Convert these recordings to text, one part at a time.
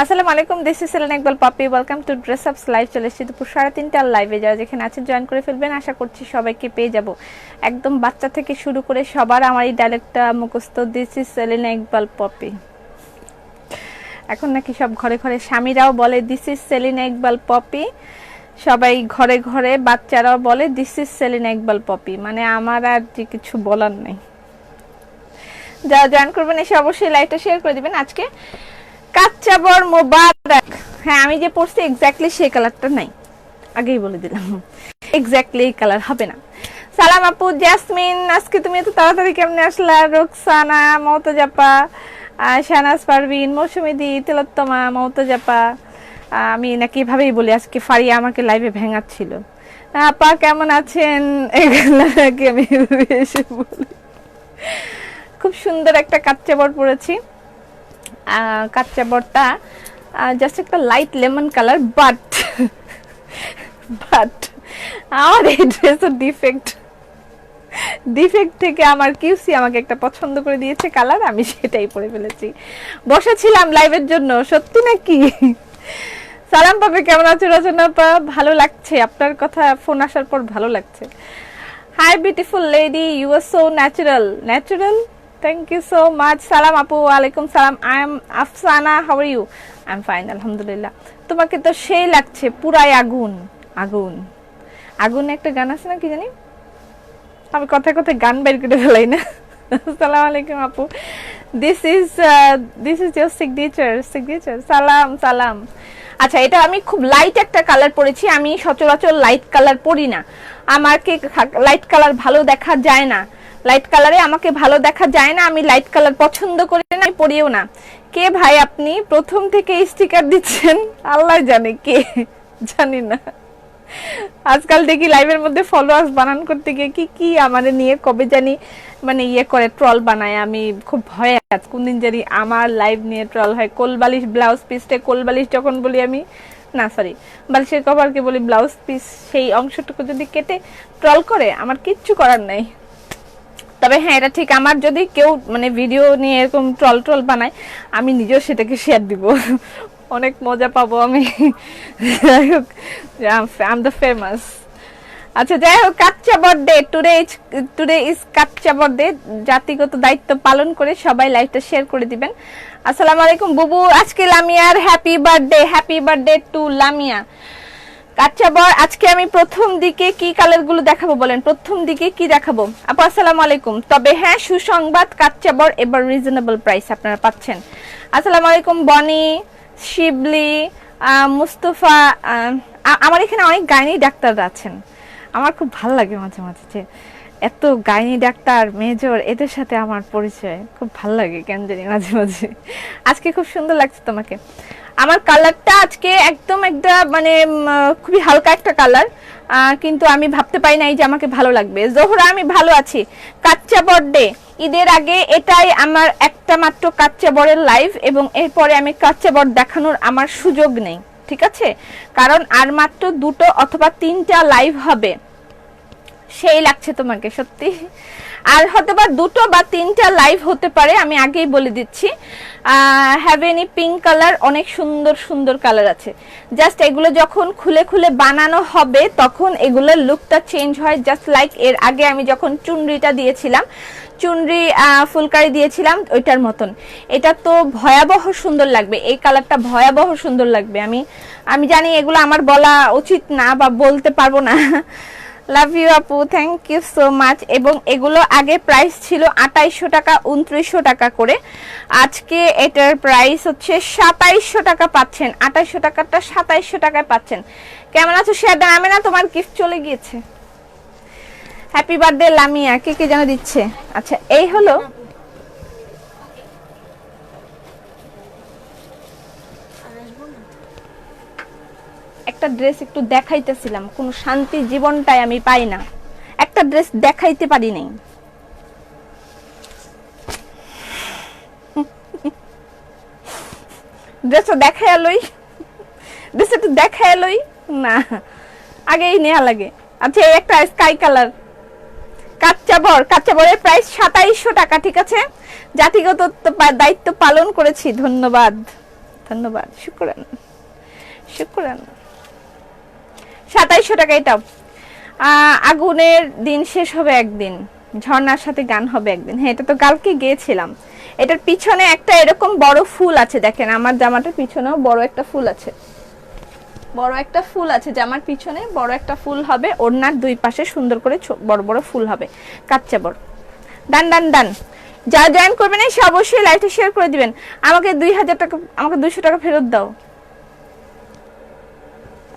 আসসালামু আলাইকুম this is Selen Iqbal Popy welcome to dress ups live চলে এসেছি দুপুর সাড়ে তিনটার লাইভে যারা যেখানে আছেন জয়েন করে ফেলবেন। আশা করছি সবাইকে পেয়ে যাব। একদম বাচ্চা থেকে শুরু করে সবার আমার এই ডায়লগটা মুখস্থ। দিস ইজ সেলেন ইকবাল পপি এখন নাকি সব ঘরে ঘরে স্বামীরাও বলে দিস ইজ সেলিনা ইকবাল পপি সবাই ঘরে ঘরে বাচ্চারাও বলে দিস ইজ সেলিনা ইকবাল পপি মানে আমার আর যে কিছু বলার নেই। যারা জয়েন করবেন, এসে অবশ্যই লাইভটা শেয়ার করে দিবেন। আজকে কাচ্চাবর মোবারক। হ্যাঁ আমি যে পড়ছি এক্স্যাক্টলি সেই কালারটা নাই। আগেই বলে দিলাম। এক্স্যাক্টলি এই কালার হবে না। সালাম আপু জাসমিন আজকে তুমি এত তাড়াতাড়ি কেমনে আসলা? রোকসানা, মমতাজাপা শাহনাজ পারভিন মৌসুমিদি তিলোত্তমা, মমতাজাপা। আমি নাকি এভাবেই বলি, আজকে ফারিয়া আমাকে লাইভে ভেঙাচ্ছিল। আপা কেমন আছেন? এগুলো নাকি আমি এসে বলি। খুব সুন্দর একটা কাচ্চাবর পরেছি কাচ্চাবরটা জাস্ট একটা light lemon colour but but আমার এই ড্রেসও ডিফেক্ট ডিফেক্ট থেকে আমার কিউসি আমাকে একটা পছন্দ করে দিয়েছে কালার আমি সেটাই পরে ফেলেছি। বসেছিলাম লাইভের জন্য, সত্যি নাকি? সালাম পাবে, কেমন আছে রচনা পা ভালো লাগছে? আপনার কথা ফোন আসার পর ভালো লাগছে। Hi beautiful lady you are so natural natural thank you so much সালাম আপু ওয়ালাইকুম সালাম I am Afsana how you I am fine আলহামদুলিল্লাহ তোমাকে তো সেই লাগছে, পুরাই আগুন আগুন। আগুন একটা গান আছে না, কি জানি? আমি কথায় কথায় গান বের করে ফেলাই না। আসসালামু আলাইকুম আপু this is this is your signature signature সালাম সালাম আচ্ছা এটা আমি খুব লাইট একটা কালার পরেছি। আমি সচরাচর লাইট কালার পরি না। আমাকে লাইট কালার ভালো দেখা যায় না? লাইট কালারে আমাকে ভালো দেখা যায় না, আমি লাইট কালার পছন্দ করি না পরিও না। কে ভাই আপনি? প্রথম থেকে স্টিকার দিচ্ছেন। আল্লাহ জানে কে, জানি না। আজকাল দেখি লাইভের মধ্যে ফলোয়ার্স বানান করতে গিয়ে কি কি আমাদের নিয়ে কবে জানি মানে ইয়ে করে ট্রল বানায়। আমি খুব ভয়ে আছি। কোনদিন জানি আমার লাইভ নিয়ে ট্রল হয়। কোলবালিশ ব্লাউজ পিসটা কোলবালিশ যখন বলি আমি, না সরি বালিশের কভারকে বলি ব্লাউজ পিস সেই অংশটুকু যদি কেটে ট্রল করে, আমার কিচ্ছু করার নাই। তবে হ্যাঁ এটা ঠিক, আমার যদি কেউ মানে ভিডিও নিয়ে এরকম ট্রল ট্রল বানায়, আমি নিজেও সেটাকে শেয়ার দিব। অনেক মজা পাবো আমি। যাই হোক আম দ্য ফেমাস আচ্ছা যাই হোক, কাচ্চা birthday today is today is কাচ্চা বার্থডে জাতিগত দায়িত্ব পালন করে সবাই লাইভটা শেয়ার করে দিবেন। আসসালামু আলাইকুম, বুবু, আজকে লামিয়ার happy birthday happy birthday to Lamia. কাচ্চা বর, আজকে আমি প্রথম দিকে কি কালারগুলো দেখাবো বলেন? প্রথম দিকে কি দেখাবো? আপু, আসসালামু আলাইকুম। তবে হ্যাঁ সুসংবাদ, কাচ্চা বর, এবার রিজনেবল প্রাইস আপনারা পাচ্ছেন। আসসালামু আলাইকুম, বনি, শিবলি মুস্তফা আমার এখানে অনেক গাইনি ডাক্তাররা আছেন। আমার খুব ভালো লাগে মাঝে মাঝে যে এত গাইনি ডাক্তার, মেজর, এদের সাথে আমার পরিচয়। খুব ভালো লাগে, কেন জানি মাঝে মাঝে। আজকে খুব সুন্দর লাগছে তোমাকে। আমার কালারটা আজকে একদম একটা মানে খুবই হালকা একটা কালার। কিন্তু আমি ভাবতে পারি নাই যে আমাকে ভালো লাগবে। জোহরা, আমি ভালো আছি। কাচ্চা বর্ডে ঈদের আগে এটাই আমার একটা মাত্র কাচ্চা বরের লাইভ এবং এরপরে আমি কাচ্চা বর দেখানোর আমার সুযোগ নেই। ঠিক আছে? কারণ আর মাত্র দুটো অথবা তিনটা লাইভ হবে। সেই লাগছে তোমাকে, সত্যি। আর হতে বা দুটো বা তিনটা লাইভ হতে পারে, আমি আগেই বলে দিচ্ছি। হ্যাভ এনি পিঙ্ক কালার অনেক সুন্দর সুন্দর কালার আছে। জাস্ট এগুলো যখন খুলে খুলে বানানো হবে, তখন এগুলোর লুকটা চেঞ্জ হয়। জাস্ট লাইক এর আগে আমি যখন চুনরিটা দিয়েছিলাম, চুনরি ফুলকারি দিয়েছিলাম, ওইটার মতন। এটা তো ভয়াবহ সুন্দর লাগবে। এই কালারটা ভয়াবহ সুন্দর লাগবে। আমি আমি জানি এগুলো আমার বলা উচিত না বা বলতে পারব না। লাভ ইউ আপু থ্যাংক ইউ সো মাচ এবং এগুলো আগে প্রাইস ছিল আঠাইশশো টাকা, উনত্রিশশো টাকা করে। আজকে এটার প্রাইস হচ্ছে সাতাইশশো টাকা পাচ্ছেন। আঠাইশশো টাকাটা সাতাইশশো টাকায় পাচ্ছেন। কেমন আছো শেয়ার দামে না তোমার গিফট চলে গিয়েছে। Happy birthday Lamia. কে কে যেন দিচ্ছে? আচ্ছা এই হলো একটা ড্রেস একটু দেখাইতেছিলাম, কোনো শান্তি জীবনটাই আমি পাই না। একটা ড্রেস দেখাইতে পারি নাই। ড্রেসটা দেখা এলোই ড্রেস একটু দেখা এলোই না, আগেই নেওয়া লাগে। আচ্ছা এই একটা স্কাই কালার কাচ্চা বর কাচ্চা বরের প্রাইস সাতাইশশো টাকা, ঠিক আছে? জাতিগত দায়িত্ব পালন করেছি, ধন্যবাদ। ধন্যবাদ, শুক্রান। শুক্রান। সাতাইশশো টাকা এটাও আগুনের দিন শেষ হবে একদিন, ঝর্ণার সাথে গান হবে একদিন। হ্যাঁ এটা তো কালকে গিয়েছিলাম। এটার পিছনে একটা এরকম বড় ফুল আছে, দেখেন, আমার জামাটার পিছনেও বড় একটা ফুল আছে। বড় একটা ফুল আছে, জামার পিছনে বড় একটা ফুল হবে, ওড়নার দুই পাশে সুন্দর করে বড় বড় ফুল হবে কাচ্চা বড়। ডান ডান ডান। যা জয়েন করবেন সে অবশ্যই লাইভটা শেয়ার করে দিবেন। আমাকে দুই হাজার টাকা, আমাকে দুইশো টাকা ফেরত দাও।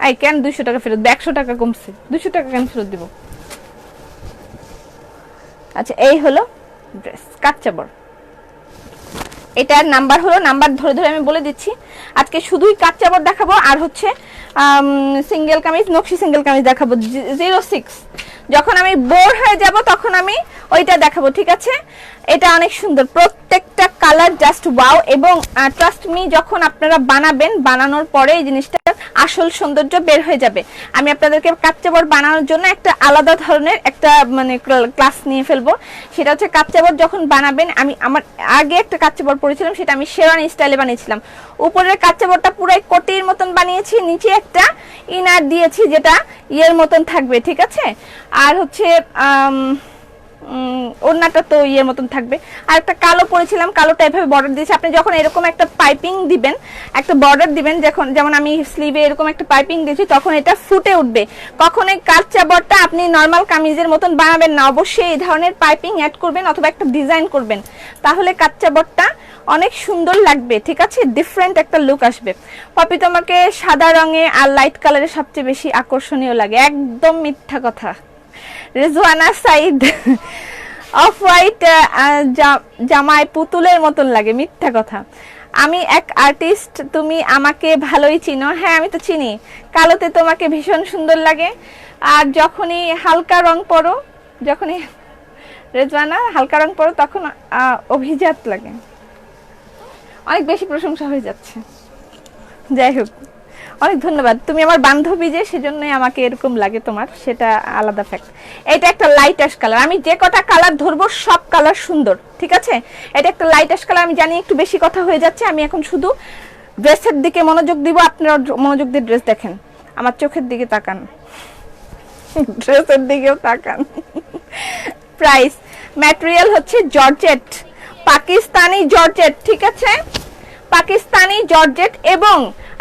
আই কেন দুইশো টাকা ফেরত একশো টাকা কমছে। দুইশো টাকা কেন ফেরত দিব? আচ্ছা এই হলো ড্রেস কাচ্চা বড় এটার নাম্বার হলো, নাম্বার ধরে ধরে আমি বলে দিচ্ছি। আজকে শুধুই কাচ্চা বড় দেখাবো, আর হচ্ছে সিঙ্গেল কামিজ, নকশি সিঙ্গেল কামিজ দেখাবো। জিরো সিক্স যখন আমি বোর হয়ে যাব, তখন আমি ওইটা দেখাবো, ঠিক আছে? এটা অনেক সুন্দর। প্রত্যেকটা কালার জাস্ট ওয়াও এবং ট্রাস্ট মি যখন আপনারা বানাবেন, বানানোর পরে এই জিনিসটা আসল সৌন্দর্য বের হয়ে যাবে। আমি আপনাদেরকে কাচ্চা বড় বানানোর জন্য একটা আলাদা ধরনের একটা মানে ক্লাস নিয়ে ফেলব। সেটা হচ্ছে কাচ্চা বড় যখন বানাবেন, আমি আমার আগে একটা কাচ্চা বড় পরেছিলাম, সেটা আমি শেরানি স্টাইলে বানিয়েছিলাম। উপরের কাচ্চা বড়টা পুরাই কোটির মতন বানিয়েছি, নিচে একটা ইনার দিয়েছি যেটা ইয়ের মতন থাকবে, ঠিক আছে? আর হচ্ছে ওড়নাটা তো ইয়ের মতন থাকবে। আর একটা কালো পরেছিলাম, কালোটা এভাবে বর্ডার দিয়েছি। আপনি যখন এরকম একটা পাইপিং দিবেন, একটা বর্ডার দিবেন, যখন যেমন আমি স্লিভে এরকম একটা পাইপিং দিয়েছি, তখন এটা ফুটে উঠবে। কখন এই কাঁচা বর্ডটা আপনি নর্মাল কামিজের মতন বানাবেন না। অবশ্যই এই ধরনের পাইপিং অ্যাড করবেন অথবা একটা ডিজাইন করবেন। তাহলে কাচ্চা বটটা অনেক সুন্দর লাগবে, ঠিক আছে? ডিফারেন্ট একটা লুক আসবে। পপি তোমাকে সাদা রঙে আর লাইট কালারে সবচেয়ে বেশি আকর্ষণীয় লাগে। একদম মিথ্যা কথা। রেজওয়ানা সাইদ অফ হোয়াইট জামাই পুতুলের মতন লাগে, মিথ্যা কথা। আমি এক আর্টিস্ট তুমি আমাকে ভালোই চিনো। হ্যাঁ আমি তো চিনি। কালোতে তোমাকে ভীষণ সুন্দর লাগে। আর যখনই হালকা রং পরো, যখনই রেজওয়ানা হালকা রং পরো, তখন অভিজাত লাগে। অনেক বেশি প্রশংসা হয়ে যাচ্ছে। যাই হোক। অনেক ধন্যবাদ। তুমি আমার বান্ধবী যে, সেজন্যই আমাকে এরকম লাগে তোমার, সেটা আলাদা ফ্যাক্ট এটা একটা লাইট অ্যাশ কালার আমি যে কটা কালার ধরবো, সব কালার সুন্দর, ঠিক আছে? এটা একটা লাইট অ্যাশ কালার আমি জানি একটু বেশি কথা হয়ে যাচ্ছে, আমি এখন শুধু ড্রেসের দিকে মনোযোগ দিব। আপনারা মনোযোগ দিয়ে ড্রেস দেখেন। আমার চোখের দিকে তাকান। ড্রেসের দিকেও তাকান। প্রাইস ম্যাটেরিয়াল হচ্ছে জর্জেট পাকিস্তানি জর্জেট ঠিক আছে? পাকিস্তানি জর্জেট এবং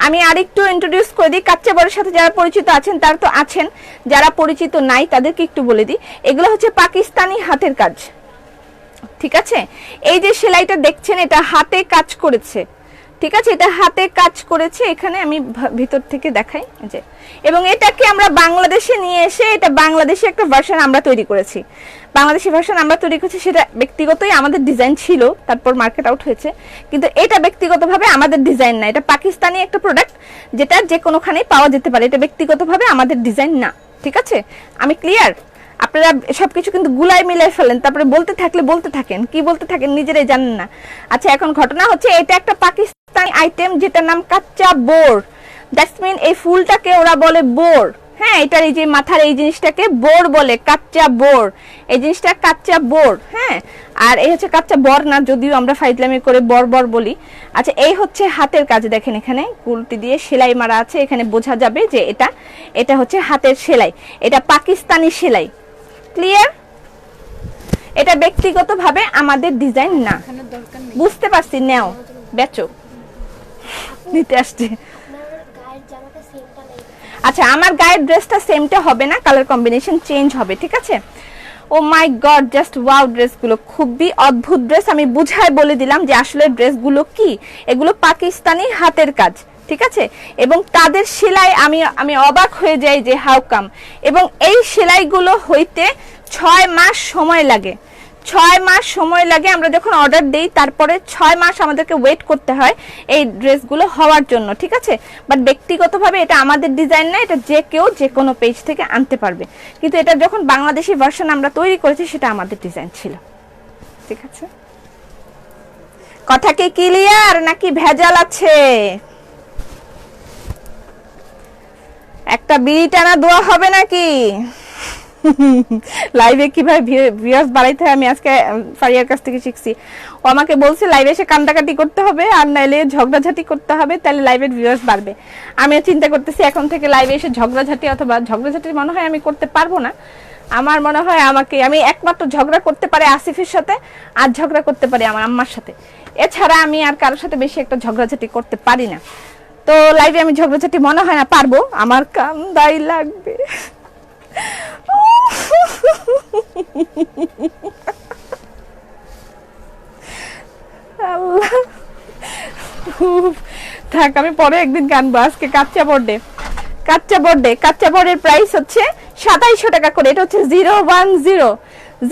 আমি আরেকটু ইন্ট্রোডিউস করে দিই, কাচ্চে বড়ের সাথে যারা পরিচিত আছেন, তারা তো আছেন, যারা পরিচিত নাই তাদেরকে একটু বলে দিই। এগুলো হচ্ছে পাকিস্তানি হাতের কাজ। ঠিক আছে? এই যে সেলাইটা দেখছেন, এটা হাতে কাজ করেছে। ঠিক আছে, এটা হাতে কাজ করেছে, এখানে আমি ভিতর থেকে দেখাই যে। এবং এটাকে আমরা বাংলাদেশে নিয়ে এসে, এটা বাংলাদেশে একটা ভার্সন আমরা তৈরি করেছি। বাংলাদেশি ভার্সন আমরা তৈরি করেছি, সেটা ব্যক্তিগতই আমাদের ডিজাইন ছিল, তারপর মার্কেট আউট হয়েছে। কিন্তু এটা ব্যক্তিগতভাবে আমাদের ডিজাইন না, এটা পাকিস্তানি একটা প্রোডাক্ট যেটা যে কোনোখানেই পাওয়া যেতে পারে, এটা ব্যক্তিগতভাবে আমাদের ডিজাইন না, ঠিক আছে? আমি ক্লিয়ার আপনারা সবকিছু কিন্তু গুলাই মিলাই ফেলেন, তারপরে বলতে থাকলে বলতে থাকেন, কি বলতে থাকেন নিজেরাই জানেন না। আচ্ছা এখন ঘটনা হচ্ছে, এটা একটা পাকিস্তানি আইটেম যেটার নাম কাচ্চা বোর। দ্যাটস মিন এই ফুলটাকে ওরা বলে বোর। হ্যাঁ এটার এই যে মাথার এই জিনিসটাকে বোর বলে কাচ্চা বোর। এই জিনিসটা কাচ্চা বোর হ্যাঁ? আর এই হচ্ছে কাচ্চা বর না যদিও আমরা ফাইজলামি করে বর বর বলি। আচ্ছা এই হচ্ছে হাতের কাজ দেখেন এখানে। কুলটি দিয়ে সেলাই মারা আছে এখানে বোঝা যাবে যে এটা এটা হচ্ছে হাতের সেলাই। এটা পাকিস্তানি সেলাই। ক্লিয়ার এটা ব্যক্তিগতভাবে আমাদের ডিজাইন না। বুঝতে পারছি নেও বেচো। নিতে আসছে। আচ্ছা আমার গায়ের ড্রেসটা সেমটা হবে না কালার কম্বিনেশন চেঞ্জ হবে, ঠিক আছে? Oh my god just wow ড্রেসগুলো খুবই অদ্ভুত ড্রেস আমি বুঝায় বলে দিলাম যে আসলে ড্রেসগুলো কি? এগুলো পাকিস্তানি হাতের কাজ, ঠিক আছে? এবং তাদের সেলাই আমি আমি অবাক হয়ে যাই যে হাউ কাম এবং এই সেলাইগুলো হইতে ছয় মাস সময় লাগে। ছয় মাস সময় লাগে, আমরা যখন অর্ডার দেই, তারপরে ছয় মাস আমাদেরকে ওয়েট করতে হয় এই ড্রেসগুলো হওয়ার জন্য, ঠিক আছে? বাট ব্যক্তিগতভাবে এটা আমাদের ডিজাইন না, এটা যে কেউ যে কোনো পেজ থেকে আনতে পারবে। কিন্তু এটা যখন বাংলাদেশি ভার্সন আমরা তৈরি করেছি, সেটা আমাদের ডিজাইন ছিল। ঠিক আছে? কথা কি ক্লিয়ার নাকি ভেজাল আছে? একটা বিড়ি টানা দোয়া হবে নাকি? লাইভে কীভাবে ভিউয়ার্স বাড়াইতে হয়, আমি আজকে ফারিয়ার কাছ থেকে শিখছি। ও আমাকে বলছে লাইভে এসে কান্দাকাটি করতে হবে, আর নাইলে ঝগড়াঝাটি করতে হবে তাহলে লাইভের ভিউয়ার্স বাড়বে। আমিও চিন্তা করতেছি, এখন থেকে লাইভে এসে ঝগড়াঝাটি অথবা ঝগড়াঝাটি মনে হয় আমি করতে পারব না। আমার মনে হয় আমাকে, আমি একমাত্র ঝগড়া করতে পারে আসিফের সাথে, আর ঝগড়া করতে পারি আমার আম্মার সাথে। এছাড়া আমি আর কারোর সাথে বেশি একটা ঝগড়াঝাটি করতে পারি না। তো লাইভে আমি ঝগড়াঝাটি মনে হয় না পারব, আমার কান্দাই লাগবে। থাক, আমি পরে একদিন গানবো, আজকে কাচ্চা বোর্ডে কাচ্চা বোর্ডে কাচ্চা বোর্ডের প্রাইস হচ্ছে সাতাইশশো টাকা করে, এটা হচ্ছে zero one zero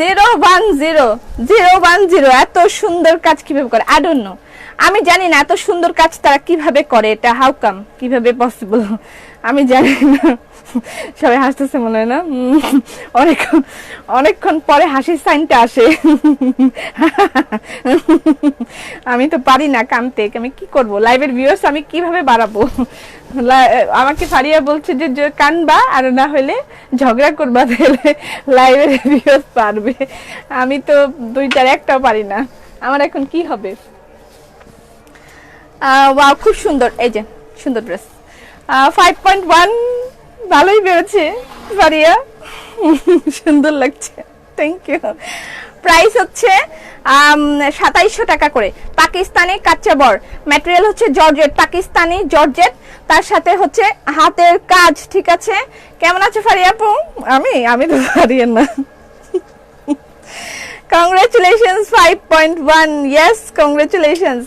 zero one zero zero one zero এত সুন্দর কাজ কীভাবে করে? আই নো আমি জানি না এত সুন্দর কাজ তারা কীভাবে করে, এটা হাউ কাম কীভাবে পসিবল আমি জানি না। সবাই হাসতেছে মনে হয় না? অনেকক্ষণ অনেকক্ষণ পরে হাসির সাইনটা আসে। আমি তো পারি না কানতে আমি কি করব? লাইভের ভিউয়ার্স আমি কীভাবে বাড়াবো? আমাকে ফারিয়া বলছে যে কানবা আর না হলে ঝগড়া করবা, তাহলে লাইভের ভিউয়ার্স পারবে আমি তো দুইটার একটাও পারি না। আমার এখন কি হবে? ওয়াও খুব সুন্দর। এই যে, সুন্দর ড্রেস ফাইভ পয়েন্ট ওয়ান ভালোই বেরোচ্ছে ফারিয়া সুন্দর লাগছে। থ্যাংক ইউ প্রাইস হচ্ছে সাতাইশশো টাকা করে। পাকিস্তানি কাচ্চা বর ম্যাটেরিয়াল হচ্ছে জর্জেট পাকিস্তানি জর্জেট তার সাথে হচ্ছে হাতের কাজ, ঠিক আছে? কেমন আছে ফারিয়া আপু? আমি আমি তো ফারিয়া না। Congratulations five point one yes congratulations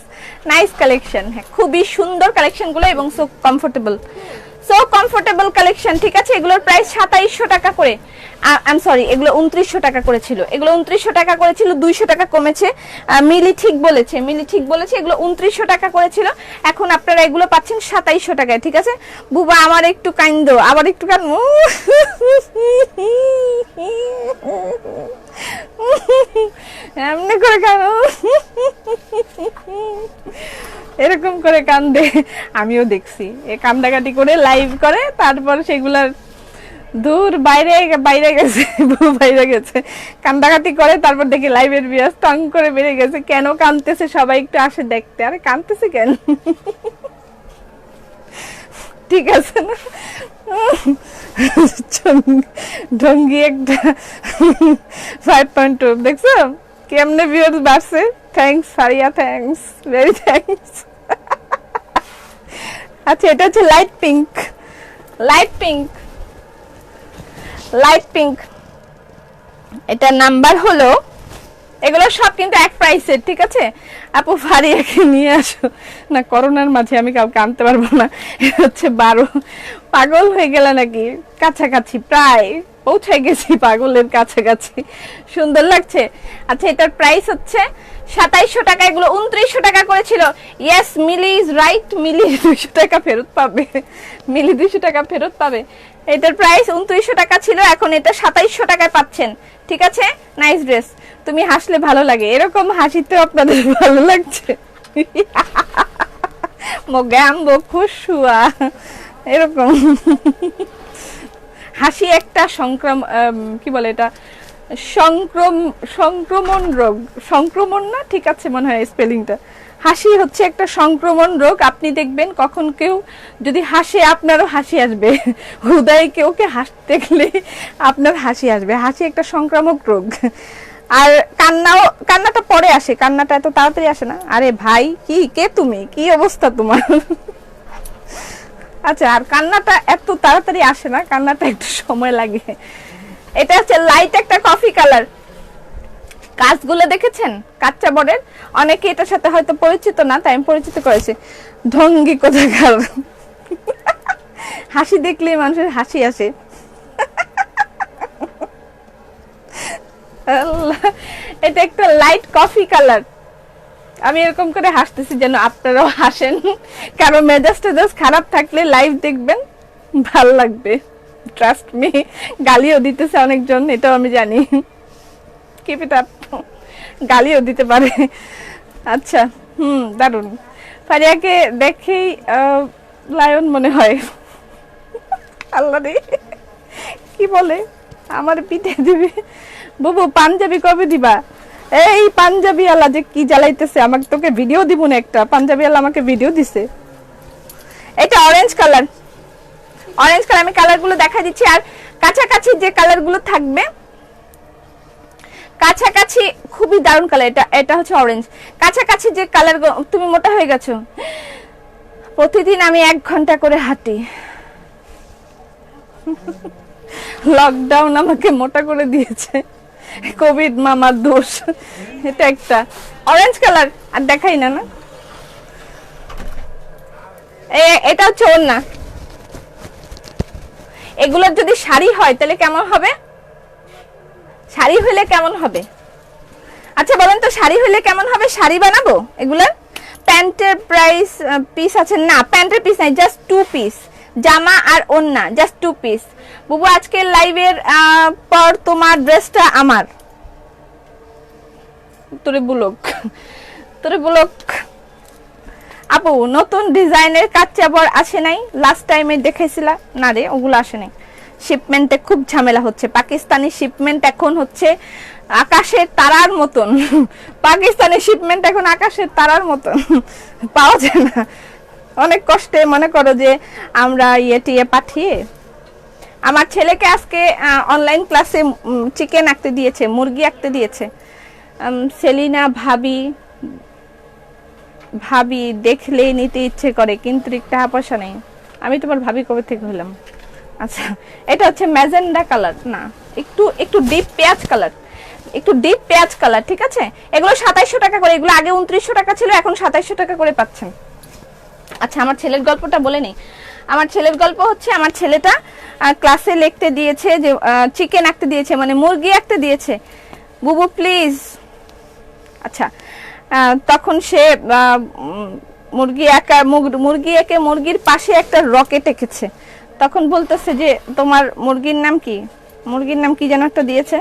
nice collection হ্যাঁ খুবই সুন্দর কালেকশনগুলো এবং so comfortable so comfortable collection ঠিক আছে এগুলোর প্রাইস সাতাইশশো টাকা করে আই এম সরি এগুলো উনত্রিশশো টাকা করেছিল এগুলো উনত্রিশশো টাকা করেছিল দুইশো টাকা কমেছে মিলি ঠিক বলেছে মিলি ঠিক বলেছে এগুলো উনত্রিশশো টাকা করেছিল এখন আপনারা এগুলো পাচ্ছেন সাতাইশশো টাকায় ঠিক আছে বুবা আমার একটু কাইন্দ আবার একটু কান এমনি করে কান এরকম করে কান্দে। আমিও দেখছি। এ কান্দাকাটি করে লাইভ করে, তারপর সেগুলার দূর বাইরে বাইরে গেছে বাইরে গেছে। কান্দাকাটি করে, তারপর দেখি লাইভের বিয়াস টং করে বেড়ে গেছে। কেন কানতেছে? সবাই একটু আসে দেখতে। আরে কানতেছে কেন? ঠিক আছে না? ঢঙ্গি একটা ফাইভ পয়েন্ট টু দেখছ? কেমনে ভিউয়ার্স বাড়ছে? Thanks Saria thanks very thanks আচ্ছা এটা হচ্ছে light pink light pink light pink এটা নাম্বার হলো এগুলো সব কিন্তু এক প্রাইসের ঠিক আছে? আপু ফারিয়াকে নিয়ে আসো। না, করোনার মাঝে আমি কাউকে আনতে পারব না। হচ্ছে বারো। পাগল হয়ে গেল নাকি? কাছাকাছি, প্রায় পৌঁছে গেছি পাগলের কাছাকাছি। সুন্দর লাগছে? আচ্ছা এটার প্রাইস হচ্ছে সাতাইশশো টাকা, এগুলো উনত্রিশশো টাকা করেছিল। Yes Mili is right Mili দুইশো টাকা ফেরত পাবে। মিলি দুইশো টাকা ফেরত পাবে। এটার প্রাইস উনত্রিশশো টাকা ছিল, এখন এটা সাতাইশশো টাকায় পাচ্ছেন। ঠিক আছে? নাইস ড্রেস তুমি হাসলে ভালো লাগে। এরকম হাসিতে আপনাদের ভালো লাগছে। মোগাম্বো খুশুয়া, এরকম। হাসি একটা সংক্রাম কি বলে এটা? সংক্রম, সংক্রমণ রোগ। সংক্রমণ না? ঠিক আছে মনে হয় স্পেলিংটা হাসি হচ্ছে একটা সংক্রমণ রোগ। আপনি দেখবেন কখন কেউ যদি হাসে, আপনারও হাসি আসবে। হুদায় কেউকে হাসতে গেলে আপনার হাসি আসবে। হাসি একটা সংক্রামক রোগ। আর কান্নাও, কান্নাটা পরে আসে। কান্নাটা এত তাড়াতাড়ি আসে না। আরে ভাই, কি? কে তুমি? কি অবস্থা তোমার? আচ্ছা আর কান্নাটা এত তাড়াতাড়ি আসে না। কান্নাটা একটু সময় লাগে। এটা হচ্ছে লাইট একটা কফি কালার কাজগুলো দেখেছেন? কাচ্চা বর্ডের অনেকে এটার সাথে হয়তো পরিচিত না, তাই আমি পরিচিত করেছি। ঢঙ্গি কোথাকার? হাসি দেখলে মানুষের হাসি আসে। এটা একটা লাইট কফি কালার আমি এরকম করে হাসতেছি যেন আপনারাও হাসেন। কারও মেজাজ টেজাজ খারাপ থাকলে লাইভ দেখবেন, ভালো লাগবে। ট্রাস্ট মি গালিও দিতেছে অনেকজন, এটাও আমি জানি। কিপ ইট আপ গালিও দিতে পারে। আচ্ছা হুম দারুণ ফারিয়াকে দেখেই লায়ন মনে হয়। আল্লাহ রে, কি বলে? আমার পিঠে দিবি। বুবু, পাঞ্জাবি কবে দিবা? এই পাঞ্জাবি আলা যে কি জ্বালাইতেছে, আমাকে তোকে ভিডিও দিব না একটা। পাঞ্জাবি আলা আমাকে ভিডিও দিছে। এটা অরেঞ্জ কালার অরেঞ্জ কালার আমি কালারগুলো দেখা দিচ্ছি, আর কাছাকাছি যে কালারগুলো থাকবে, কাছাকাছি খুবই দারুণ কালার এটা এটা হচ্ছে অরেঞ্জ কাছাকাছি যে কালার তুমি মোটা হয়ে গেছো। প্রতিদিন আমি এক ঘণ্টা করে হাঁটি। লকডাউন আমাকে মোটা করে দিয়েছে। কোভিড মামার দোষ। এটা একটা। অরেঞ্জ কালার আর দেখাই না না? এটা হচ্ছে ওর না এগুলোর যদি শাড়ি হয়, তাহলে কেমন হবে? শাড়ি হলে কেমন হবে? আচ্ছা বলেন তো, শাড়ি হলে কেমন হবে? শাড়ি বানাবো? এগুলার প্যান্টের প্রাইস পিস আছে। না, প্যান্টের পিস নাই জাস্ট টু পিস জামা আর ওন্না জাস্ট টু পিস বুবু আজকে লাইভের পর তোমার ড্রেসটা আমার। তোরে বুলক তোরে বুলক আপু, নতুন ডিজাইনের কাচ্চাবর আসে নাই? লাস্ট টাইমে দেখেছিলা? না রে, ওগুলো আসে নাই। শিপমেন্টে খুব ঝামেলা হচ্ছে। পাকিস্তানি শিপমেন্ট এখন হচ্ছে আকাশের তারার মতন। পাকিস্তানি শিপমেন্ট এখন আকাশের তারার মতন। পাওয়া যায় না। অনেক কষ্টে মনে করো যে আমরা ইয়ে পাঠিয়ে আমার ছেলেকে আজকে অনলাইন ক্লাসে চিকেন আঁকতে দিয়েছে, মুরগি আঁকতে দিয়েছে। সেলিনা, ভাবি ভাবি দেখলেই নিতে ইচ্ছে করে, কিন্তু টাকা পয়সা নেই। আমি তোমার ভাবি কবে থেকে হলাম আচ্ছা এটা হচ্ছে ম্যাজেন্ডা কালার। না, একটু একটু ডিপ পেঁয়াজ কালার। একটু ডিপ পেঁয়াজ কালার, ঠিক আছে? এগুলো সাতাইশশো টাকা করে, এগুলো আগে উনত্রিশশো টাকা ছিল, এখন সাতাইশশো টাকা করে পাচ্ছেন। আচ্ছা আমার ছেলের গল্পটা বলে নেই। আমার ছেলের গল্প হচ্ছে, আমার ছেলেটা ক্লাসে লিখতে দিয়েছে যে চিকেন আঁকতে দিয়েছে মানে মুরগি আঁকতে দিয়েছে। বুবু প্লিজ আচ্ছা তখন সে মুরগি একা মুরগি একে মুরগির পাশে একটা রকেট এঁকেছে। তখন বলতেছে যে, তোমার মুরগির নাম কি? মুরগির নাম কি যেন একটা দিয়েছে?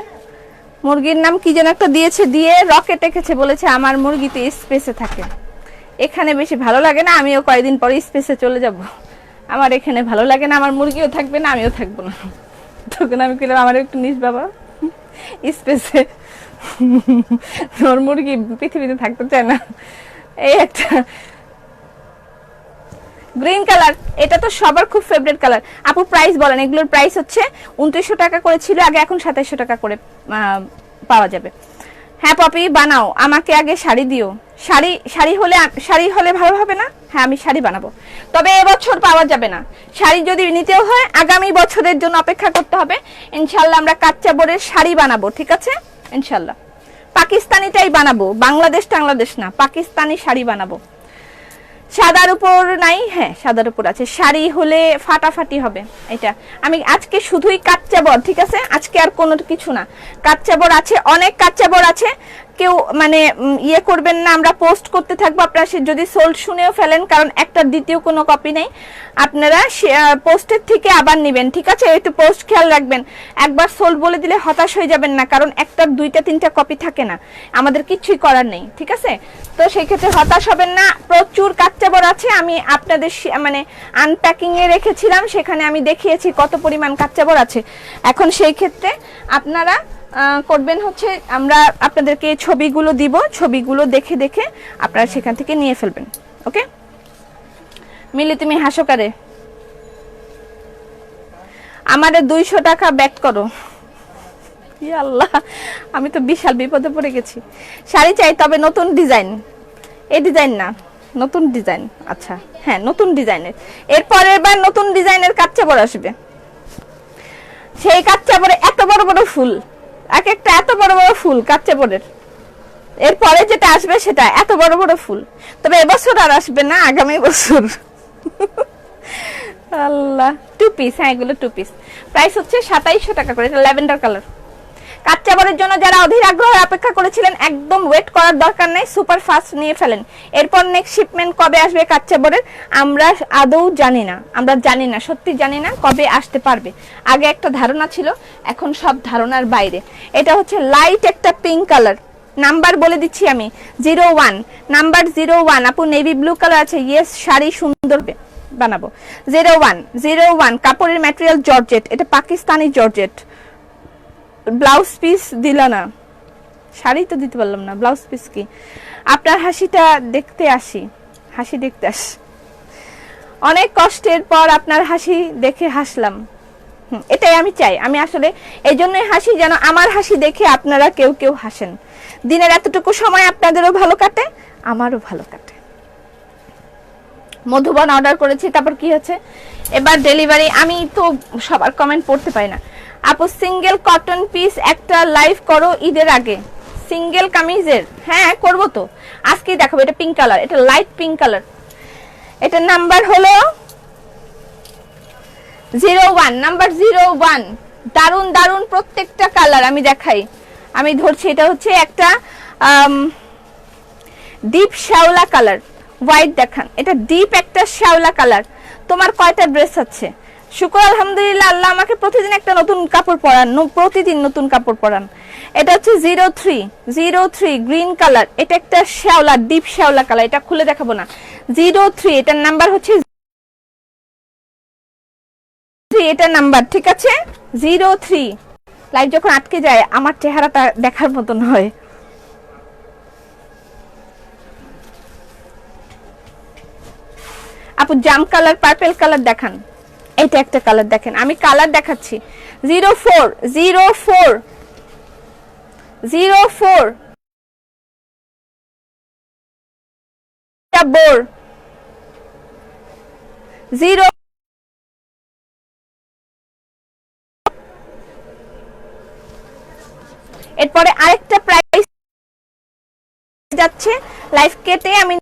মুরগির নাম কি যেন একটা দিয়েছে, দিয়ে রকেট এঁকেছে। বলেছে, আমার মুরগিতে স্পেসে থাকে। এখানে বেশি ভালো লাগে না, আমিও কয়েকদিন পরে স্পেসে চলে যাব। আমার এখানে ভালো লাগে না, আমার মুরগিও থাকবে না, আমিও থাকব না। তখন আমি কিলাম আমার একটু নিস বাবা। স্পেসে ওর মুরগি পৃথিবীতে থাকতে চায় না। এই একটা গ্রিন কালার এটা তো সবার খুব ফেভারিট কালার আপু প্রাইস বলেন, এগুলোর প্রাইস হচ্ছে উনত্রিশশো টাকা করে ছিল, আগে এখন সাতাইশশো টাকা করে পাওয়া যাবে। হ্যাঁ পপি, বানাও, আমাকে আগে শাড়ি দিও। শাড়ি শাড়ি হলে শাড়ি হলে ভালো হবে না? হ্যাঁ আমি শাড়ি বানাবো। তবে এবছর পাওয়া যাবে না। শাড়ি যদি নিতেও হয়, আগামী বছরের জন্য অপেক্ষা করতে হবে। ইনশাল্লাহ আমরা কাচ্চা বোর্ডের শাড়ি বানাবো, ঠিক আছে? ইনশাল্লাহ। পাকিস্তানিটাই বানাবো, বাংলাদেশ টাংলাদেশ না, পাকিস্তানি শাড়ি বানাবো। সাদার উপর নাই হ্যাঁ সাদার উপর আছে। শাড়ি হলে ফাটাফাটি হবে, এটা। আমি আজকে শুধুই কাচ্চাবর ঠিক আছে? আজকে আর কোনো কিছু না। কাচ্চা বর আছে, অনেক কাচ্চাবর আছে। কেউ মানে ইয়ে করবেন না, আমরা পোস্ট করতে থাকব। আপনারা সে যদি সোল্ড শুনেও ফেলেন, কারণ একটা দ্বিতীয় কোনো কপি নেই, আপনারা পোস্টের থেকে আবার নেবেন, ঠিক আছে? একটু পোস্ট খেয়াল রাখবেন। একবার সোল্ড বলে দিলে হতাশ হয়ে যাবেন না, কারণ একটা দুইটা, তিনটা কপি থাকে না। আমাদের কিছুই করার নেই, ঠিক আছে? তো সেই ক্ষেত্রে হতাশ হবেন না, প্রচুর কাচ্চাবর আছে, আমি আপনাদের মানে আনপ্যাকিং এ রেখেছিলাম, সেখানে আমি দেখিয়েছি কত পরিমাণ কাচ্চাবর আছে। এখন সেই ক্ষেত্রে আপনারা করবেন হচ্ছে আমরা আপনাদেরকে ছবিগুলো দিব, ছবিগুলো দেখে দেখে আপনারা সেখান থেকে নিয়ে ফেলবেন, ওকে? মিলি, তুমি হাসো কারে? আমাদের দুইশো টাকা ব্যাক করো। আল্লাহ, আমি তো বিশাল বিপদে পড়ে গেছি। শাড়ি চাই, তবে নতুন ডিজাইন। এই ডিজাইন না, নতুন ডিজাইন আচ্ছা হ্যাঁ নতুন ডিজাইনের। এরপরের এবার নতুন ডিজাইনের কাচ্চা বড় আসবে। সেই কাচ্চা পরে এত বড় বড় ফুল। এক একটা এত বড় বড় ফুল কাচ্চে পরের এরপরে যেটা আসবে সেটা এত বড় বড় ফুল। তবে এবছর আর আসবে না, আগামী বছর। আল্লাহ টু পিস হ্যাঁ এগুলো টু পিস প্রাইস হচ্ছে সাতাইশশো টাকা করে, এটা ল্যাভেন্ডার কালার। কাচ্চাবরের জন্য যারা অধীর আগ্রহে অপেক্ষা করেছিলেন, একদম ওয়েট করার দরকার নেই সুপার ফাস্ট নিয়ে ফেলেন। এরপর নেক্সট শিপমেন্ট কবে আসবে কাচ্চাবরের আমরা আদৌ জানি না, আমরা জানি না, সত্যি জানি না কবে আসতে পারবে। আগে একটা ধারণা ছিল, এখন সব ধারণার বাইরে। এটা হচ্ছে লাইট একটা পিঙ্ক কালার নাম্বার বলে দিচ্ছি আমি zero one number zero one আপু নেভি ব্লু কালার আছে ইয়েস শাড়ি সুন্দর বানাবো। জিরো ওয়ান জিরো ওয়ান কাপড়ের ম্যাটেরিয়াল জর্জেট এটা পাকিস্তানি জর্জেট ব্লাউজ পিস দিলা না। শাড়ি তো দিতে পারলাম না, ব্লাউজ পিস কি? আপনার হাসিটা দেখতে আসি, হাসি দেখতে আসি। অনেক কষ্টের পর আপনার হাসি দেখে হাসলাম। এটাই আমি চাই। আমি আসলে এই জন্যই হাসি যেন আমার হাসি দেখে আপনারা কেউ কেউ হাসেন। দিনের এতটুকু সময় আপনাদেরও ভালো কাটে, আমারও ভালো কাটে। মধুবন অর্ডার করেছি, তারপর কি হচ্ছে? এবার ডেলিভারি আমি তো সবার কমেন্ট পড়তে পাই না। আপু সিঙ্গেল কটন পিস একটা লাইভ করো ঈদের আগে। সিঙ্গেল কামিজের। হ্যাঁ করব তো। আজকেই দেখাবো, এটা পিঙ্ক কালার এটা লাইট পিঙ্ক কালার এটার নাম্বার হলো zero one number zero one দারুণ দারুণ প্রত্যেকটা কালার আমি দেখাই। আমি ধরছি, এটা হচ্ছে একটা ডিপ শ্যাওলা কালার হোয়াইট দেখান, এটা ডিপ একটা শ্যাওলা কালার তোমার কয়টা ড্রেস আছে? শুক্র, আলহামদুলিল্লাহ, আল্লাহ আমাকে প্রতিদিন একটা নতুন কাপড় পরান প্রতিদিন নতুন কাপড় পরান। এটা হচ্ছে zero three zero three, green colour. এটা একটা শ্যাওলা, ডিপ শ্যাওলা কালার, এটা খুলে দেখাবো না। জিরো থ্রি, এটার নাম্বার হচ্ছে এটা নাম্বার, ঠিক আছে? Zero three. লাইভ যখন আটকে যায়, আমার চেহারাটা দেখার মতন হয়। আপু, জাম কালার, পার্পেল কালার দেখান। এটা একটা কালার দেখেন, আমি কালার দেখাচ্ছি। Zero four zero four zero four. Bore. Zero এরপরে আরেকটা প্রাইস যাচ্ছে লাইফ কেটে আমি